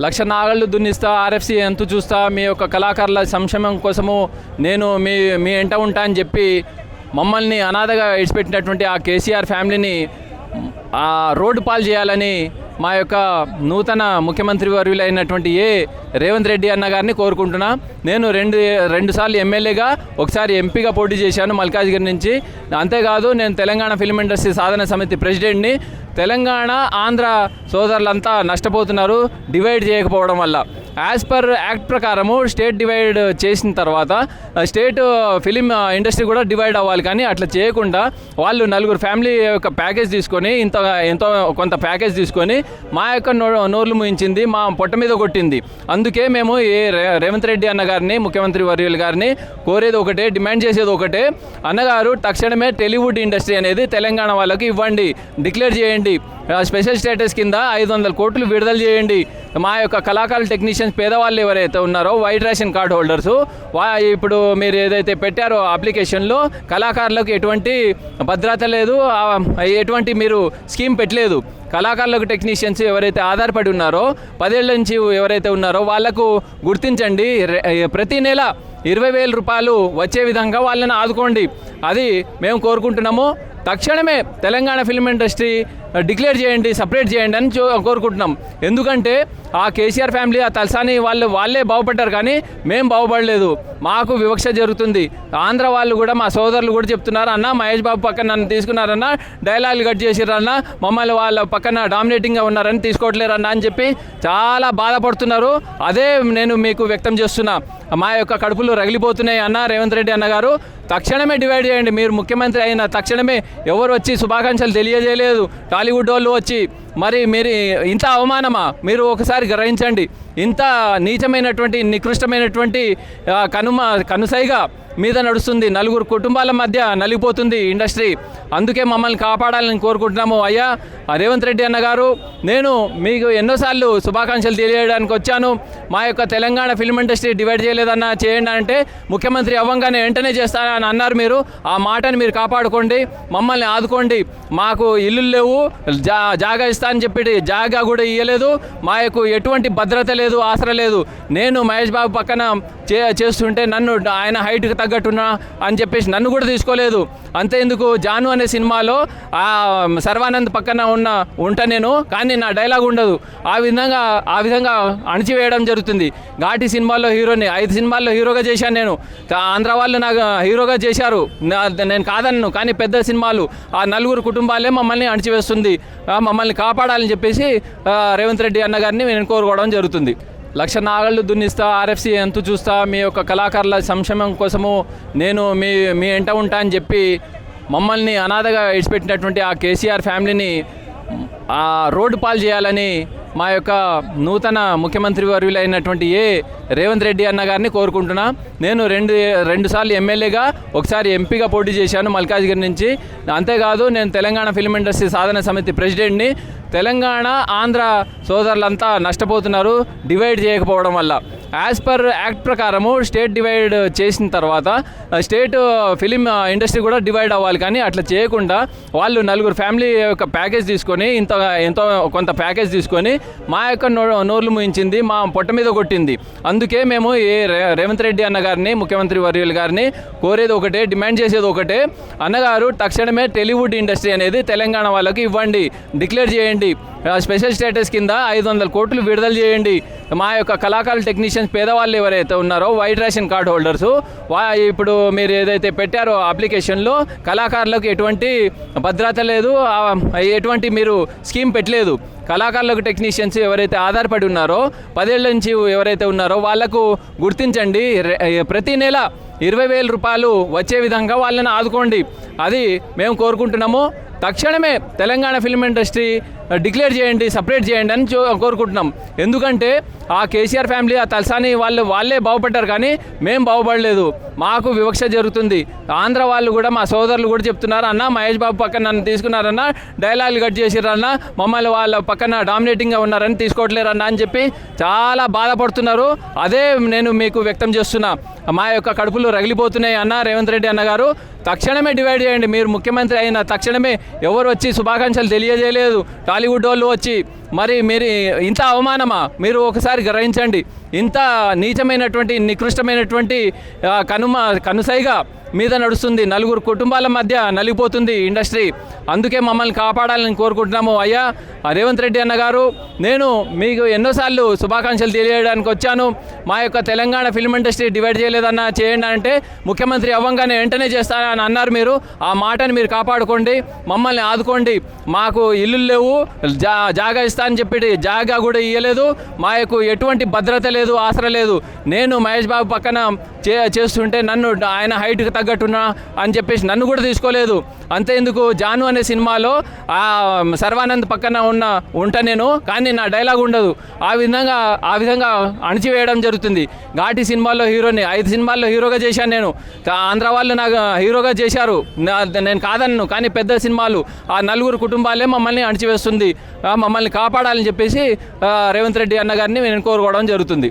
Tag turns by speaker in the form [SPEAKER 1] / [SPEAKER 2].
[SPEAKER 1] లక్ష నాగళ్ళు దున్నిస్తా ఆర్ఎఫ్సి ఎంత చూస్తా మీ యొక్క కళాకారుల సంక్షేమం కోసము నేను మీ మీ ఎంట ఉంటా అని చెప్పి మమ్మల్ని అనాథగా ఇడిచిపెట్టినటువంటి ఆ కేసీఆర్ ఫ్యామిలీని ఆ రోడ్డు పాలు చేయాలని మా యొక్క నూతన ముఖ్యమంత్రి వర్యులైనటువంటి ఏ రేవంత్ రెడ్డి అన్న గారిని కోరుకుంటున్నా. నేను రెండు రెండు సార్లు ఎమ్మెల్యేగా ఒకసారి ఎంపీగా పోటీ చేశాను మల్కాజ్గిరి నుంచి. అంతేకాదు నేను తెలంగాణ ఫిల్మ్ ఇండస్ట్రీ సాధన సమితి ప్రెసిడెంట్ని. తెలంగాణ ఆంధ్ర సోదరులంతా నష్టపోతున్నారు డివైడ్ చేయకపోవడం వల్ల. యాజ్ పర్ యాక్ట్ ప్రకారము స్టేట్ డివైడ్ చేసిన తర్వాత స్టేట్ ఫిలిం ఇండస్ట్రీ కూడా డివైడ్ అవ్వాలి కానీ అట్లా చేయకుండా వాళ్ళు నలుగురు ఫ్యామిలీ యొక్క ప్యాకేజ్ తీసుకొని ఇంత ఎంతో కొంత ప్యాకేజ్ తీసుకొని మా యొక్క నోర్లు ముయించింది మా పొట్ట మీద కొట్టింది. అందుకే మేము ఏ రేవంత్ రెడ్డి అన్న గారిని ముఖ్యమంత్రి వర్యులు గారిని కోరేది ఒకటే డిమాండ్ చేసేది ఒకటే. అన్నగారు తక్షణమే టెలివుడ్ ఇండస్ట్రీ అనేది తెలంగాణ వాళ్ళకి ఇవ్వండి డిక్లేర్ చేయండి. స్పెషల్ స్టేటస్ కింద ఐదు వందల కోట్లు విడుదల చేయండి. మా యొక్క కళాకారులు టెక్నీషియన్స్ పేదవాళ్ళు ఎవరైతే ఉన్నారో వైట్ రేషన్ కార్డు హోల్డర్స్ వా ఇప్పుడు మీరు ఏదైతే పెట్టారో అప్లికేషన్లో కళాకారులకు ఎటువంటి భద్రత లేదు ఎటువంటి మీరు స్కీమ్ పెట్టలేదు. కళాకారులకు టెక్నీషియన్స్ ఎవరైతే ఆధారపడి ఉన్నారో పదేళ్ళ నుంచి ఎవరైతే ఉన్నారో వాళ్ళకు గుర్తించండి. ప్రతి నెల ఇరవై వేల రూపాయలు వచ్చే విధంగా వాళ్ళని ఆదుకోండి. అది మేము కోరుకుంటున్నాము. తక్షణమే తెలంగాణ ఫిల్మ్ ఇండస్ట్రీ డిక్లేర్ చేయండి సపరేట్ చేయండి అని కోరుకుంటున్నాం. ఎందుకంటే ఆ కేసీఆర్ ఫ్యామిలీ ఆ తలసాని వాళ్ళు వాళ్ళే బాగుపడ్డారు కానీ మేము బాగుపడలేదు. మాకు వివక్ష జరుగుతుంది. ఆంధ్ర వాళ్ళు కూడా మా సోదరులు కూడా చెప్తున్నారు అన్న మహేష్ బాబు పక్కన నన్ను తీసుకున్నారన్న డైలాగులు కట్ చేసిరన్న మమ్మల్ని వాళ్ళ పక్కన పక్కన డామినేటింగ్గా ఉన్నారని తీసుకోవట్లేరన్న అని చెప్పి చాలా బాధపడుతున్నారు. అదే నేను మీకు వ్యక్తం చేస్తున్నా. మా యొక్క కడుపులు రగిలిపోతున్నాయి అన్న రేవంత్ రెడ్డి అన్న గారు. తక్షణమే డివైడ్ చేయండి. మీరు ముఖ్యమంత్రి అయిన తక్షణమే ఎవరు వచ్చి శుభాకాంక్షలు తెలియజేయలేదు. టాలీవుడ్ వాళ్ళు వచ్చి మరి మీరు ఇంత అవమానమా? మీరు ఒకసారి గ్రహించండి. ఇంత నీచమైనటువంటి నికృష్టమైనటువంటి కనుమ కనుసైగా మీద నడుస్తుంది. నలుగురు కుటుంబాల మధ్య నలిగిపోతుంది ఇండస్ట్రీ. అందుకే మమ్మల్ని కాపాడాలని కోరుకుంటున్నాము. అయ్యా రేవంత్ రెడ్డి అన్న గారు నేను మీకు ఎన్నోసార్లు శుభాకాంక్షలు తెలియడానికి వచ్చాను. మా యొక్క తెలంగాణ ఫిల్మ్ ఇండస్ట్రీ డివైడ్ చేయలేదన్న చేయండి అంటే ముఖ్యమంత్రి అవ్వంగానే వెంటనే చేస్తానని అన్నారు మీరు. ఆ మాటని మీరు కాపాడుకోండి మమ్మల్ని ఆదుకోండి. మాకు ఇల్లు లేవు జా జాగా ఇస్తా అని చెప్పి జాగా కూడా ఇవ్వలేదు మా యొక్క ఎటువంటి భద్రత లేదు ఆసరా లేదు. నేను మహేష్ బాబు పక్కన చే చేస్తుంటే నన్ను ఆయన హైట్కి తగ్గట్టున్నా అని చెప్పేసి నన్ను కూడా తీసుకోలేదు. అంతే ఎందుకు? జాను అనే సినిమాలో ఆ సర్వానంద్ పక్కన ఉన్న ఉంటా నేను కానీ నా డైలాగ్ ఉండదు. ఆ విధంగా ఆ విధంగా అణిచివేయడం జరుగుతుంది. ఘాటి సినిమాల్లో హీరోని ఐదు సినిమాల్లో హీరోగా చేశాను నేను. ఆంధ్ర వాళ్ళు నాకు హీరోగా చేశారు. నేను కాదన్ను కానీ పెద్ద సినిమాలు. ఆ నలుగురు కుటుంబాలే మమ్మల్ని అణిచివేస్తుంది. మమ్మల్ని కాపాడాలని చెప్పేసి రేవంత్ రెడ్డి అన్నగారిని నేను కోరుకోవడం జరుగుతుంది. లక్ష నాగళ్ళు దున్నిస్తా ఆర్ఎఫ్సి ఎంత చూస్తా మీ యొక్క కళాకారుల సంక్షేమం కోసము నేను మీ మీ ఎంట ఉంటా అని చెప్పి మమ్మల్ని అనాథగా ఇడిచిపెట్టినటువంటి ఆ కేసీఆర్ ఫ్యామిలీని ఆ రోడ్డు పాలు చేయాలని మా యొక్క నూతన ముఖ్యమంత్రి వర్యులైనటువంటి ఏ రేవంత్ రెడ్డి అన్న గారిని కోరుకుంటున్నా. నేను రెండు రెండుసార్లు ఎమ్మెల్యేగా ఒకసారి ఎంపీగా పోటీ చేశాను మల్కాజ్గిరి నుంచి. అంతేకాదు నేను తెలంగాణ ఫిల్మ్ ఇండస్ట్రీ సాధన సమితి ప్రెసిడెంట్ని. తెలంగాణ ఆంధ్ర సోదరులంతా నష్టపోతున్నారు డివైడ్ చేయకపోవడం వల్ల. యాజ్ పర్ యాక్ట్ ప్రకారము స్టేట్ డివైడ్ చేసిన తర్వాత స్టేట్ ఫిలిం ఇండస్ట్రీ కూడా డివైడ్ అవ్వాలి. కానీ అట్లా చేయకుండా వాళ్ళు నలుగురు ఫ్యామిలీ యొక్క ప్యాకేజ్ తీసుకొని ఇంత ఎంతో కొంత ప్యాకేజ్ తీసుకొని మా యొక్క నో నోర్లు ముయించింది మా పొట్ట మీద కొట్టింది. అందుకే మేము ఏ రే- రేవంత్ రెడ్డి అన్న గారిని ముఖ్యమంత్రి వర్యులు గారిని కోరేది ఒకటే డిమాండ్ చేసేది ఒకటే. అన్నగారు తక్షణమే టెలివుడ్ ఇండస్ట్రీ అనేది తెలంగాణ వాళ్ళకి ఇవ్వండి. డిక్లేర్ చేయండి. స్పెషల్ స్టేటస్ కింద ఐదు వందల కోట్లు విడుదల చేయండి. మా యొక్క కళాకారులు టెక్నీషియన్స్ పేదవాళ్ళు ఎవరైతే ఉన్నారో వైట్ రేషన్ కార్డు హోల్డర్స్ వా ఇప్పుడు మీరు ఏదైతే పెట్టారో అప్లికేషన్లో కళాకారులకు ఎటువంటి భద్రత లేదు. ఎటువంటి మీరు స్కీమ్ పెట్టలేదు. కళాకారులకు టెక్నీషియన్స్ ఎవరైతే ఆధారపడి ఉన్నారో పదేళ్ళ నుంచి ఎవరైతే ఉన్నారో వాళ్ళకు గుర్తించండి. ప్రతి నెల ఇరవై వేల రూపాయలు వచ్చే విధంగా వాళ్ళని ఆదుకోండి. అది మేము కోరుకుంటున్నాము. తక్షణమే తెలంగాణ ఫిల్మ్ ఇండస్ట్రీ డిక్లేర్ చేయండి సపరేట్ చేయండి అని కోరుకుంటున్నాం. ఎందుకంటే ఆ కేసీఆర్ ఫ్యామిలీ ఆ తలసాని వాళ్ళు వాళ్ళే బాగుపడ్డారు కానీ మేము బాగుపడలేదు. మాకు వివక్ష జరుగుతుంది. ఆంధ్ర వాళ్ళు కూడా మా సోదరులు కూడా చెప్తున్నారు అన్న మహేష్ బాబు పక్కన నన్ను తీసుకున్నారన్న డైలాగులు కట్ చేసిరన్న మమ్మల్ని వాళ్ళ పక్కన డామినేటింగ్గా ఉన్నారని తీసుకోవట్లేరన్న అని చెప్పి చాలా బాధపడుతున్నారు. అదే నేను మీకు వ్యక్తం చేస్తున్నా. మా యొక్క కడుపులు రగిలిపోతున్నాయి అన్న రేవంత్ రెడ్డి అన్న గారు తక్షణమే డివైడ్ చేయండి. మీరు ముఖ్యమంత్రి అయిన తక్షణమే ఎవరు వచ్చి శుభాకాంక్షలు తెలియజేయలేదు. టాలీవుడ్ వాళ్ళు వచ్చి మరి మీరు ఇంత అవమానమా? మీరు ఒకసారి గ్రహించండి. ఇంత నీచమైనటువంటి నికృష్టమైనటువంటి కనుమ కనుసైగా మీద నడుస్తుంది. నలుగురు కుటుంబాల మధ్య నలిగిపోతుంది ఇండస్ట్రీ. అందుకే మమ్మల్ని కాపాడాలని కోరుకుంటున్నాము. అయ్యా రేవంత్ రెడ్డి అన్న గారు నేను మీకు ఎన్నోసార్లు శుభాకాంక్షలు తెలియడానికి వచ్చాను. మా యొక్క తెలంగాణ ఫిల్మ్ ఇండస్ట్రీ డివైడ్ చేయలేదన్న చేయండి అంటే ముఖ్యమంత్రి అవ్వంగానే వెంటనే చేస్తానని అన్నారు మీరు. ఆ మాటని మీరు కాపాడుకోండి మమ్మల్ని ఆదుకోండి. మాకు ఇల్లు లేవు జా జాగా ఇస్తా అని చెప్పి జాగా కూడా ఇవ్వలేదు మా యొక్క ఎటువంటి భద్రత లేదు ఆసరా లేదు. నేను మహేష్ బాబు పక్కన చే చేస్తుంటే నన్ను ఆయన హైట్కి తగ్గట్టున్నా అని చెప్పేసి నన్ను కూడా తీసుకోలేదు. అంతే ఎందుకు జాను అనే సినిమాలో ఆ సర్వానంద్ పక్కన ఉన్న ఉంటా నేను కానీ నా డైలాగ్ ఉండదు. ఆ విధంగా ఆ విధంగా అణిచివేయడం జరుగుతుంది. ఘాటి సినిమాల్లో హీరోని ఐదు సినిమాల్లో హీరోగా చేశాను నేను. ఆంధ్ర వాళ్ళు నాకు హీరోగా చేశారు. నేను కాదన్ను కానీ పెద్ద సినిమాలు. ఆ నలుగురు కుటుంబాలే మమ్మల్ని అణిచివేస్తుంది. మమ్మల్ని కాపాడాలని చెప్పేసి రేవంత్ రెడ్డి అన్నగారిని నేను కోరుకోవడం జరుగుతుంది.